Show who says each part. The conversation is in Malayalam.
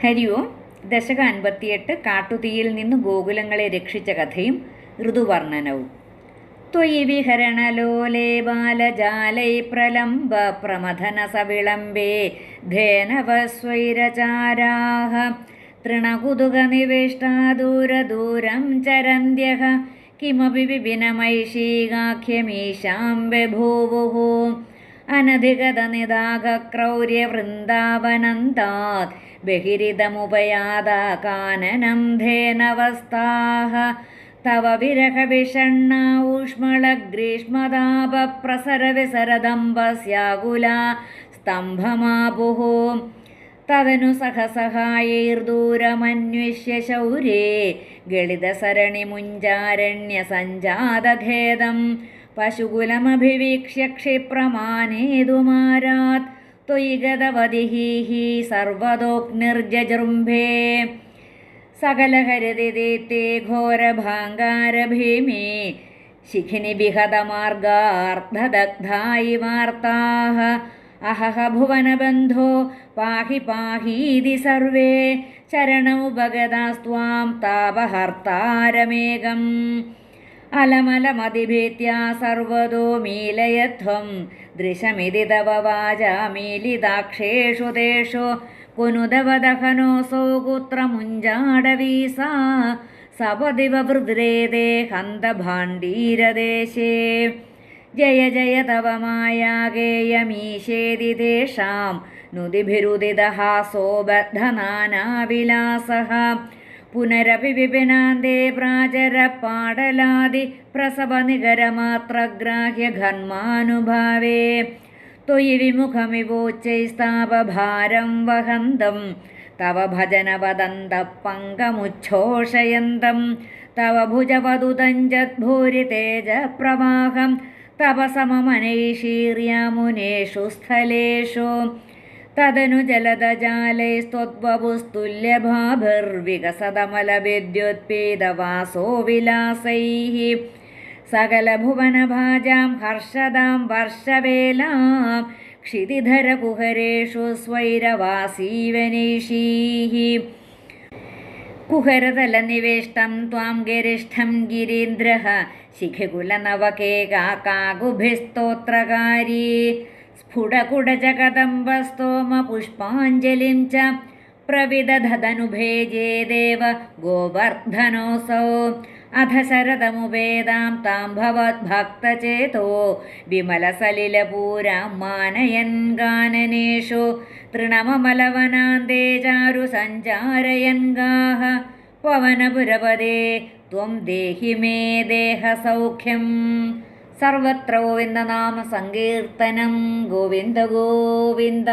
Speaker 1: ഹരി ഓം ദശക അൻപത്തിയെട്ട് കാട്ടുതീയിൽ നിന്ന് ഗോകുലങ്ങളെ രക്ഷിച്ച കഥയും ഋതുവർണനവും. ത്വയി വിഹരണലോലേ ബാലജാലൈ പ്രലംബ പ്രമഥന സവിളംബേ ധേനവസ്വൈരചാരാഹ തൃണകുതുകനിവേഷ്ടാ ദൂരദൂരം ചരന്ത്യഹ കിമപി വിപിനമൈഷീകാഖ്യമീശാം ബഭൂവുः അനധികത നിതാകക്രൗര്യ വൃന്ദാവനന്താത് ബഹിരിതമുപയാത കാനനം ധേനവസ്ഥാഹ തവ വിരഹവിഷണ്ണ ഊഷ്മളഗ്രീഷ്മതാപപ്രസരവിസരദംബസ്യാകുല സ്തംഭമാപുഃ തതനു സഹസഹായൈർദൂരമന്വിഷ്യ ശൗര്യേ ഗളിതസരണിമുഞ്ചാരണ്യസഞ്ജാതഖേദം क्षिप्रमानेतुमारात् त्वयि गतवदिः सर्वतोऽग्निर्जजृम्भे सकलहरिदिते घोरभाङ्गारभीमे शिखिनिबिहतमार्गार्धदग्धा इवार्ताः अहह भुवनबन्धो पाहि पाहीति सर्वे चरणमुपगतास्त्वां तापहर्तारमेकम् अलमलमतिभीत्या सर्वतो मीलयध्वं दृशमिति तव वाचा मीलिताक्षेषु तेषु पुनुदवदहनोऽसौ कुत्रमुञ्जाडवीसा सपदिव वृद्रेदे हन्तभाण्डीरदेशे जय जय तव मायागेयमीशेदि तेषां नुदिभिरुदितः सोबद्धनानाविलासः പുനരപി വിപിനാന്തേ പ്രാചരപ്പാടലാദി പ്രസവനികരമാത്രഗ്രാഹ്യഘന്മാനുഭാവേ ത്വയി വിമുഖമിവോച്ചൈസ്താപഭാരം വഹന്തം. തവ ഭജനവദന്ത പങ്കമുച്ഛോഷയന്തം. തവ ഭുജവദുതഞ്ജദ്ഭൂരി തേജപ്രവാഹം തപസമനൈഷീര്യാമുനേഷു സ്ഥലേഷു. तदनु जलदजालैस्त्वद्वपुस्तुल्यभाभिर्विकसदमलविद्युत्पीतवासो विलासैः सकलभुवनभाजां हर्षदां वर्षवेलां क्षितिधरकुहरेषु स्वैरवासीवनैषीः कुहरतलनिवेष्टं त्वां गिरिष्ठं गिरीन्द्रः शिखिकुलनवकेकाकागुभिस्तोत्रकारी स्फुटकुडजकदम्बस्तोमपुष्पाञ्जलिं च प्रविदधदनुभेजे देव गोवर्धनोऽसौ अथ शरदमुपेदां तां भवद्भक्तचेतो विमलसलिलपूरां मानयन् गाननेषु तृणममलवनान्ते चारु सञ्चारयन् गाः पवनपुरपदे त्वं देहि मे സർവത്രോ എന്ന നാമ സങ്കീർത്തനം ഗോവിന്ദ ഗോവിന്ദ.